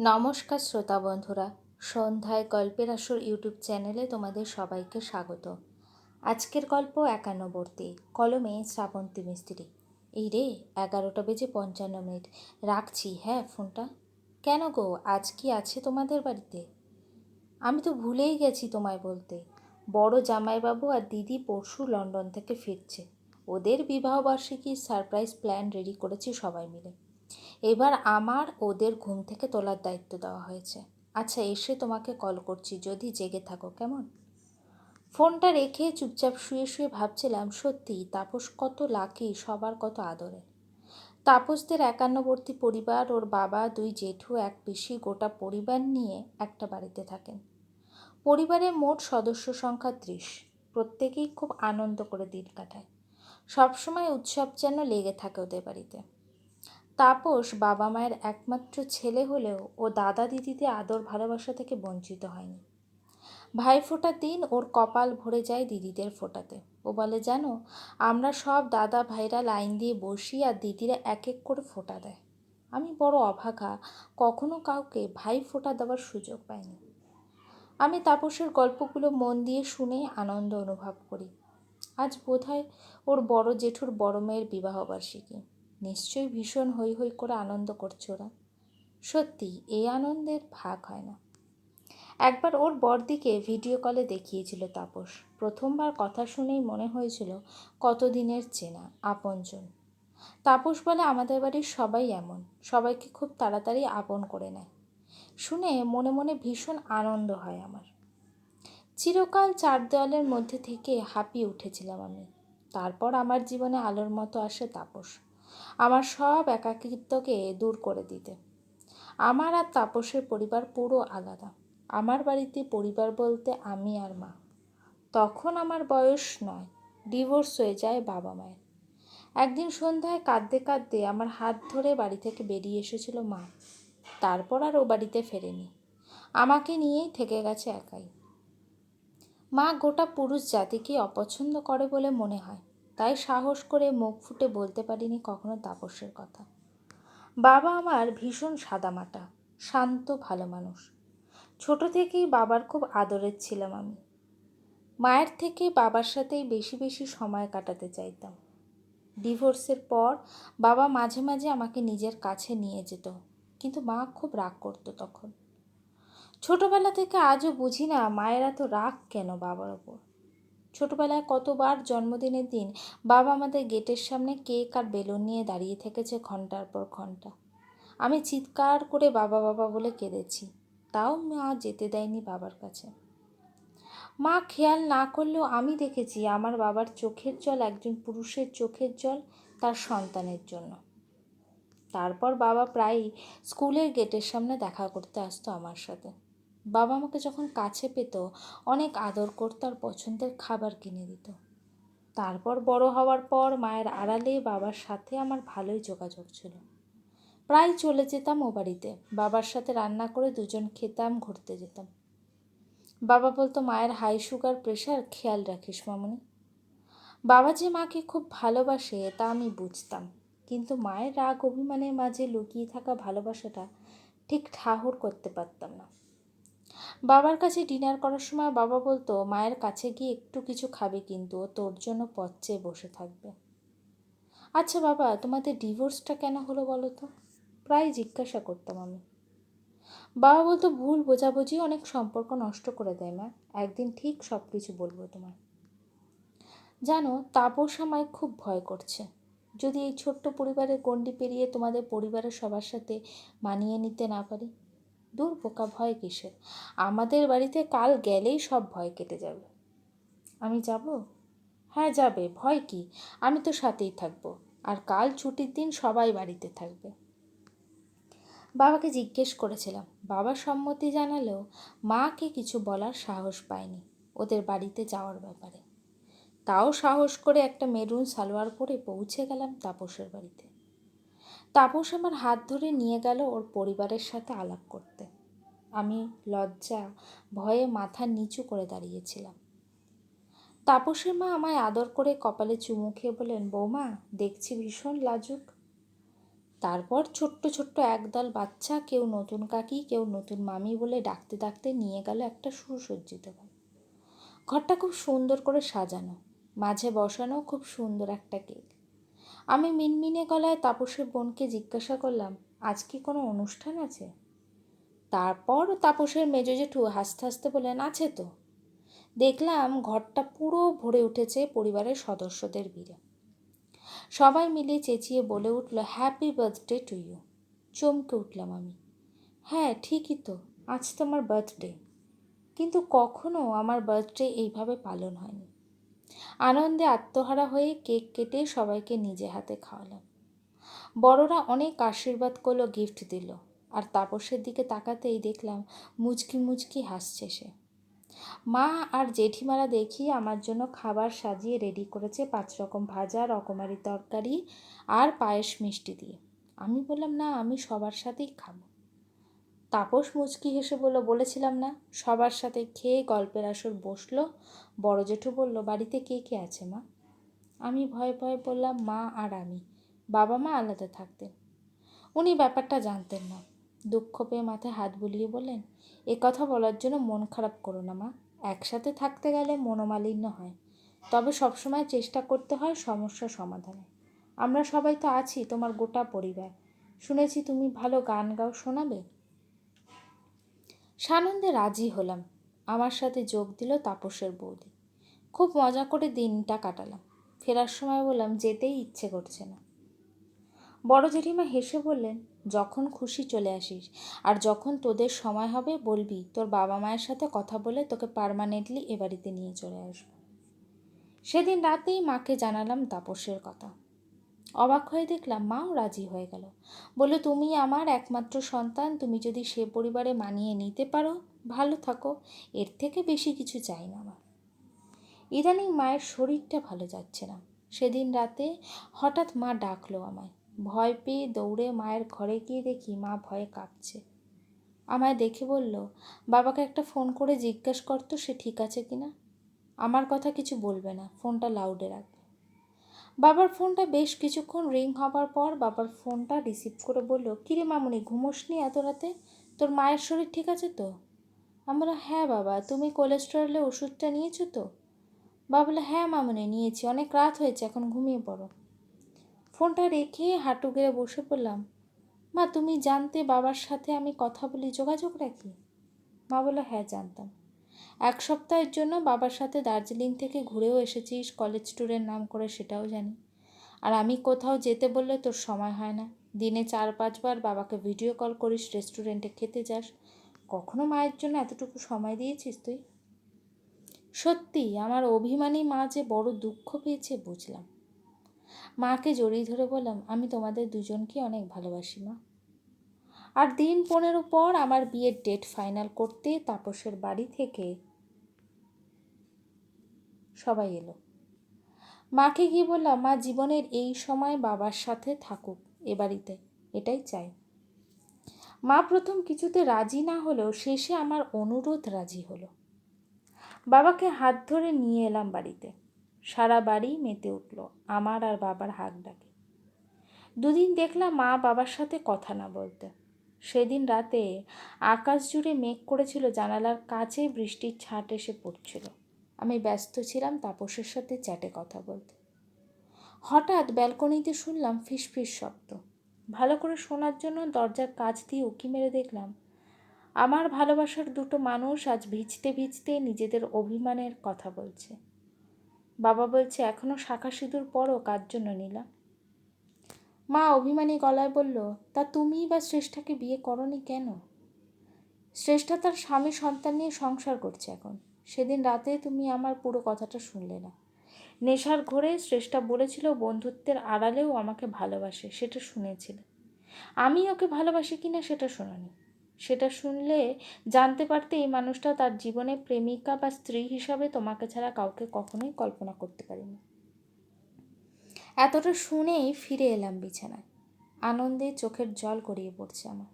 নমস্কার শ্রোতা বন্ধুরা, সন্ধ্যায় গল্পের আসর ইউটিউব চ্যানেলে তোমাদের সবাইকে স্বাগত। আজকের গল্প একান্নবর্তী, কলমে শ্রাবন্তী মিস্ত্রি। এই রে, এগারোটা বেজে পঞ্চান্ন মিনিট। রাখছি হ্যাঁ ফোনটা। কেন গো, আজ কি আছে তোমাদের বাড়িতে? আমি তো ভুলেই গেছি তোমায় বলতে। বড় জামাইবাবু আর দিদি পরশু লন্ডন থেকে ফিরছে। ওদের বিবাহবার্ষিকীর সারপ্রাইজ প্ল্যান রেডি করেছি সবাই মিলে। এবার আমার ওদের ঘুম থেকে তোলার দায়িত্ব দেওয়া হয়েছে। আচ্ছা এসে তোমাকে কল করছি, যদি জেগে থাকো, কেমন? ফোনটা রেখে চুপচাপ শুয়ে শুয়ে ভাবছিলাম, সত্যি তাপস কত লাকি সবার কত আদরে। তাপসদের একান্নবর্তী পরিবার, ওর বাবা, দুই জেঠু, এক পিসি, গোটা পরিবার নিয়ে একটা বাড়িতে থাকেন। পরিবারের মোট সদস্য সংখ্যা ত্রিশ। প্রত্যেকেই খুব আনন্দ করে দিন কাটায়। সবসময় উৎসব যেন লেগে থাকে ওদের বাড়িতে। তাপস বাবা মায়ের একমাত্র ছেলে হলেও ও দাদা দিদিতে আদর ভালোবাসা থেকে বঞ্চিত হয়নি। ভাই ফোটার দিন ওর কপাল ভরে যায় দিদিদের ফোটাতে। ও বলে, জানো, আমরা সব দাদা ভাইরা লাইন দিয়ে বসি আর দিদিরা এক এক করে ফোটা দেয়। আমি বড় অভাগা, কখনো কাউকে ভাই ফোটা দেওয়ার সুযোগ পাইনি। আমি তাপসের গল্পগুলো মন দিয়ে শুনে আনন্দ অনুভব করি। আজ বোধহয় ওর বড় জেঠুর বড় মেয়ের বিবাহবার্ষিকী। নিশ্চয়ই ভীষণ হৈ হৈ করে আনন্দ করছে ওরা। সত্যি এই আনন্দের ভাগ হয় না। একবার ওর বরদিকে ভিডিও কলে দেখিয়েছিল তাপস। প্রথমবার কথা শুনেই মনে হয়েছিল, কতদিনের চেনা, আপনজন? তাপস বলে, আমাদের বাড়ির সবাই এমন, সবাইকে খুব তাড়াতাড়ি আপন করে নেয়। শুনে মনে মনে ভীষণ আনন্দ হয় আমার। চিরকাল চার দেওয়ালের মধ্যে থেকে হাঁপিয়ে উঠেছিলাম আমি। তারপর আমার জীবনে আলোর মতো আসে তাপস। আমার সব একাকিত্বকে দূর করে দিতে। আমার আর তাপসের পরিবার পুরো আলাদা। আমার বাড়িতে পরিবার বলতে আমি আর মা। তখন আমার বয়স নয়, ডিভোর্স হয়ে যায় বাবা মায়ের। একদিন সন্ধ্যায় কাঁদতে কাঁদতে আমার হাত ধরে বাড়ি থেকে বেরিয়ে এসেছিল মা। তারপর আর ও বাড়িতে ফেরেনি। আমাকে নিয়েই থেকে গেছে একাই। মা গোটা পুরুষ জাতিকে অপছন্দ করে বলে মনে হয়। তাই সাহস করে মুখ ফুটে বলতে পারিনি কখনো তাপসের কথা। বাবা আমার ভীষণ সাদামাটা, শান্ত, ভালো মানুষ। ছোট থেকেই বাবার খুব আদরের ছিলাম আমি। মায়ের থেকে বাবার সাথেই বেশি বেশি সময় কাটাতে চাইতাম। ডিভোর্সের পর বাবা মাঝে মাঝে আমাকে নিজের কাছে নিয়ে যেত, কিন্তু মা খুব রাগ করতো তখন। ছোটবেলা থেকে আজও বুঝি না মায়ের এত রাগ কেন বাবার ওপর। ছোটবেলায় কতবার জন্মদিনের দিন বাবা আমাদের গেটের সামনে কেক আর বেলুন নিয়ে দাঁড়িয়ে থেকেছে ঘণ্টার পর ঘণ্টা। আমি চিৎকার করে বাবা বাবা বলে কেঁদেছি। তাও মা যেতে দেয়নি বাবার কাছে। মা খেয়াল না করলেও আমি দেখেছি আমার বাবার চোখের জল একজন পুরুষের চোখের জল তার সন্তানের জন্য। তারপর বাবা প্রায়ই স্কুলের গেটের সামনে দেখা করতে আসতো আমার সাথে। বাবা আমাকে যখন কাছে পেত, অনেক আদর করতো আর পছন্দের খাবার কিনে দিত। তারপর বড় হওয়ার পর মায়ের আড়ালে বাবার সাথে আমার ভালোই যোগাযোগ ছিল। প্রায় চলে যেতাম ও বাড়িতে। বাবার সাথে রান্না করে দুজন খেতাম, ঘুরতে যেতাম। বাবা বলতো, মায়ের হাই সুগার প্রেশার খেয়াল রাখিস মামনি। বাবা যে মাকে খুব ভালোবাসে, তা আমি বুঝতাম। কিন্তু মায়ের রাগ অভিমানের মাঝে লুকিয়ে থাকা ভালোবাসাটা ঠিক ঠাহর করতে পারতাম না। বাবার কাছে ডিনার করার সময় বাবা বলতো, মায়ের কাছে গিয়ে একটু কিছু খাবে কিন্তু, ও তোর জন্য পথ চেয়ে বসে থাকবে। আচ্ছা বাবা, তোমাদের ডিভোর্সটা কেন হলো বলো তো? প্রায় জিজ্ঞাসা করতাম আমি। বাবা বলতো, ভুল বোঝাবুঝি অনেক সম্পর্ক নষ্ট করে দেয় মা, একদিন ঠিক সব কিছু বলব তোমার জানো, তাপস আমায় খুব ভয় করছে। যদি এই ছোট্ট পরিবারের গণ্ডি পেরিয়ে তোমাদের পরিবারের সবার সাথে মানিয়ে নিতে না পারি দূর বোকা ভয় কিসের? আমাদের বাড়িতে কাল গেলেই সব ভয় কেটে যাবে। আমি যাব? হ্যাঁ যাবে। ভয় কি? আমি তো সাথেই থাকব। আর কাল ছুটির দিন সবাই বাড়িতে থাকবে। বাবাকে জিজ্ঞেস করেছিলাম বাবা সম্মতি জানালেও মাকে কিছু বলার সাহস পায়নি ওদের বাড়িতে যাওয়ার ব্যাপারে। তাও সাহস করে একটা মেরুন সালোয়ার পরে পৌঁছে গেলাম তাপসের বাড়িতে। তাপস আমার হাত ধরে নিয়ে গেল ওর পরিবারের সাথে আলাপ করতে। আমি লজ্জা ভয়ে মাথা নিচু করে দাঁড়িয়েছিলাম। তাপসের মা আমায় আদর করে কপালে চুমু খেয়ে বলেন বৌমা, দেখছি ভীষণ লাজুক। তারপর ছোট্ট ছোট্ট একদল বাচ্চা, কেউ নতুন কাকি, কেউ নতুন মামি বলে ডাকতে ডাকতে নিয়ে গেল একটা সুসজ্জিত ঘর। ঘরটা খুব সুন্দর করে সাজানো, মাঝে বসানো খুব সুন্দর একটা কেক আমি মিনমিনে গলায় তাপসের বোনকে জিজ্ঞাসা করলাম, আজ কি কোনো অনুষ্ঠান আছে? তারপর তাপসের মেজ জেঠু হাসতে হাসতে বললেন, আছে তো। দেখলাম ঘরটা পুরো ভরে উঠেছে পরিবারের সদস্যদের ভিড়ে। সবাই মিলে চেঁচিয়ে বলে উঠল হ্যাপি বার্থডে টু ইউ চমকে উঠলাম আমি হ্যাঁ ঠিকই তো, আজ তো আমার বার্থডে কিন্তু কখনো আমার বার্থডে এইভাবে পালন হয়নি। আনন্দে আত্মহারা হয়ে কেক কেটে সবাইকে নিজে হাতে খাওয়ালাম বড়রা অনেক আশীর্বাদ করল গিফট দিল। আর তাপসের দিকে তাকাতেই দেখলাম মুচকি মুচকি হাসছে সে। মা আর জেঠিমারা দেখি আমার জন্য খাবার সাজিয়ে রেডি করেছে পাঁচ রকম ভাজা, রকমারি তরকারি আর পায়েস মিষ্টি দিয়ে। আমি বললাম, না, আমি সবার সাথেই খাব। তাপস মুচকি হেসে বলল, বলেছিলাম না, সবার সাথে খেয়ে গল্পের আসর বসল। বড় জেঠু বলল, বাড়িতে কে কে আছে মা? আমি ভয়ে ভয়ে বললাম, মা আর আমি। বাবা মা আলাদা থাকতেন উনি ব্যাপারটা জানতেন না। দুঃখ পেয়ে মাথায় হাত বুলিয়ে বললেন, এ কথা বলার জন্য মন খারাপ করো না মা। একসাথে থাকতে গেলে মনোমালিন্য হয়। তবে সবসময় চেষ্টা করতে হয় সমস্যা সমাধানে। আমরা সবাই তো আছি, তোমার গোটা পরিবার। শুনেছি তুমি ভালো গান গাও শোনাবে। সানন্দে রাজি হলাম। আমার সাথে যোগ দিল তাপসের বৌদি। খুব মজা করে দিনটা কাটালাম। ফেরার সময় বললাম, যেতেই ইচ্ছে করছে না। বড় জেঠিমা হেসে বললেন, যখন খুশি চলে আসিস। আর যখন তোদের সময় হবে, বলবি, তোর বাবা মায়ের সাথে কথা বলে তোকে পারমানেন্টলি এ বাড়িতে নিয়ে চলে আসব। সেদিন রাতেই মাকে জানালাম তাপসের কথা। অবাক হয়ে দেখলাম, মাও রাজি হয়ে গেল। বলল, তুমি আমার একমাত্র সন্তান, তুমি যদি সে পরিবারে মানিয়ে নিতে পারো, ভালো থাকো। এর থেকে বেশি কিছু চাই না আমার। ইদানিং মায়ের শরীরটা ভালো যাচ্ছে না। সেদিন রাতে হঠাৎ মা ডাকলো আমায়। ভয় পেয়ে দৌড়ে মায়ের ঘরে গিয়ে দেখি মা ভয়ে কাঁপছে। আমায় দেখে বলল, বাবাকে একটা ফোন করে জিজ্ঞেস করতো সে ঠিক আছে কি না আমার কথা কিছু বলবে না, ফোনটা লাউডে রাখবে বাবার ফোনটা বেশ কিছুক্ষণ রিং হবার পর বাবার ফোনটা রিসিভ করে বলল, কিরে মামুনি, ঘুমোস নি এত রাতে? তোর মায়ের শরীর ঠিক আছে তো? আমরা হ্যাঁ বাবা, তুমি কোলেস্টেরলের ওষুধটা নিয়েছো তো? বাবা বলে হ্যাঁ মামুনি, নিয়েছি, অনেক রাত হয়েছে, এখন ঘুমিয়ে পড়ো। ফোনটা রেখে হাঁটু গেড়ে বসে পড়লাম। মা, তুমি জানতে বাবার সাথে আমি কথা বলি, যোগাযোগ রাখি? মা বলে হ্যাঁ জানতাম। এক সপ্তাহের জন্য বাবার সাথে দার্জিলিং থেকে ঘুরেও এসেছিস কলেজ ট্যুরের নাম করে সেটাও জানি। আর আমি কোথাও যেতে বললে তোর সময় হয় না। দিনে চার পাঁচবার বাবাকে ভিডিও কল করিস রেস্টুরেন্টে খেতে যাস। কখনো মায়ের জন্য এতটুকু সময় দিয়েছিস তুই? সত্যি, আমার অভিমানী মা যে বড় দুঃখ পেয়েছে, বুঝলাম। মাকে জড়িয়ে ধরে বললাম, আমি তোমাদের দুজনকে অনেক ভালোবাসি মা। আর দিন পনেরো পর আমার বিয়ের ডেট ফাইনাল করতে তাপসের বাড়ি থেকে সবাই এলো। মাকে গিয়ে বললাম, মা, জীবনের এই সময় বাবার সাথে থাকুক এ বাড়িতে, এটাই চাই। মা প্রথম কিছুতে রাজি না হলেও শেষে আমার অনুরোধ রাজি হলো। বাবাকে হাত ধরে নিয়ে এলাম বাড়িতে। সারা বাড়ি মেতে উঠল, আমার আর বাবার হাক ডাকে। দুদিন দেখলাম মা বাবার সাথে কথা না বলতে। সেদিন রাতে আকাশ জুড়ে মেঘ করেছিল জানালার কাছে, বৃষ্টির ছাট এসে পড়ছিল। আমি ব্যস্ত ছিলাম তাপসের সাথে চ্যাটে কথা বলতে। হঠাৎ ব্যালকনিতে শুনলাম ফিসফিস শব্দ। ভালো করে শোনার জন্য দরজার কাছ দিয়ে উকি মেরে দেখলাম, আমার ভালোবাসার দুটো মানুষ আজ ভিজতে ভিজতে নিজেদের অভিমানের কথা বলছে। বাবা বলছে এখনও শাখা সিঁদুর পরও কার জন্য নিলাম? মা অভিমানী গলায় বলল, তা তুমিই বা শ্রেষ্ঠাকে বিয়ে করনি কেন? শ্রেষ্ঠা তার স্বামী সন্তান নিয়ে সংসার করছে এখন। সেদিন রাতে তুমি আমার পুরো কথাটা শুনলে না। নেশার ঘোরে শ্রেষ্ঠা বলেছিল বন্ধুত্বের আড়ালেও আমাকে ভালোবাসে, সেটা শুনেছিলে। আমি ওকে ভালোবাসি কিনা সেটা শোনানি। সেটা শুনলে জানতে পারতে এই মানুষটা তার জীবনে প্রেমিকা বা স্ত্রী হিসাবে তোমাকে ছাড়া কাউকে কখনোই কল্পনা করতে পারিনি। এতটা শুনেই ফিরে এলাম বিছানায়। আনন্দে চোখের জল গড়িয়ে পড়ছে আমার।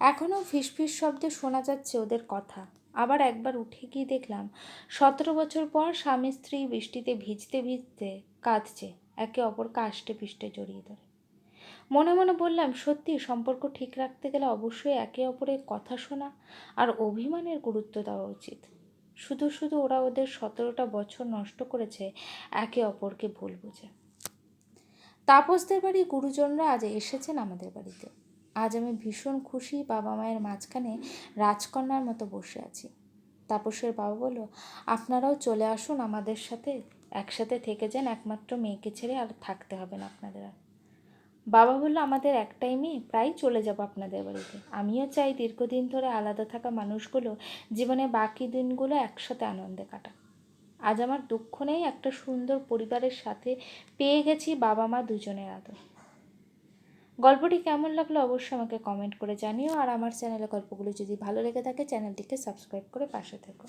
এখনও ফিসফিস শব্দে শোনা যাচ্ছে ওদের কথা। আবার একবার উঠে গিয়ে দেখলাম, সতেরো বছর পর স্বামী স্ত্রী বৃষ্টিতে ভিজতে ভিজতে কাঁদছে, একে অপরকে আষ্টে পিষ্টে জড়িয়ে ধরে। মনে মনে বললাম, সত্যি, সম্পর্ক ঠিক রাখতে গেলে অবশ্যই একে অপরের কথা শোনা আর অভিমানের গুরুত্ব দেওয়া উচিত। শুধু শুধু ওরা ওদের সতেরোটা বছর নষ্ট করেছে, একে অপরকে ভুল বুঝে। তাপসদের বাড়ির গুরুজনরা আজ এসেছেন আমাদের বাড়িতে। আজ আমি ভীষণ খুশি বাবা মায়ের মাঝখানে রাজকন্যার মতো বসে আছি। তাপসের বাবা বলল, আপনারাও চলে আসুন আমাদের সাথে। একসাথে থেকে যান, একমাত্র মেয়েকে ছেড়ে আর থাকতে হবে না আপনাদের আর। বাবা বলল, আমাদের একটাই মেয়ে প্রায় চলে যাব আপনাদের বাড়িতে। আমিও চাই দীর্ঘদিন ধরে আলাদা থাকা মানুষগুলো জীবনে বাকি দিনগুলো একসাথে আনন্দে কাটা আজ আমার দুঃখ নেই একটা সুন্দর পরিবারের সাথে পেয়ে গেছি বাবা মা দুজনের আদর। গল্পটি কেমন লাগল অবশ্যই আমাকে কমেন্ট করে জানিও আর আমার চ্যানেলে গল্পগুলো যদি ভালো লেগে থাকে চ্যানেলটিকে সাবস্ক্রাইব করে পাশে থেকো।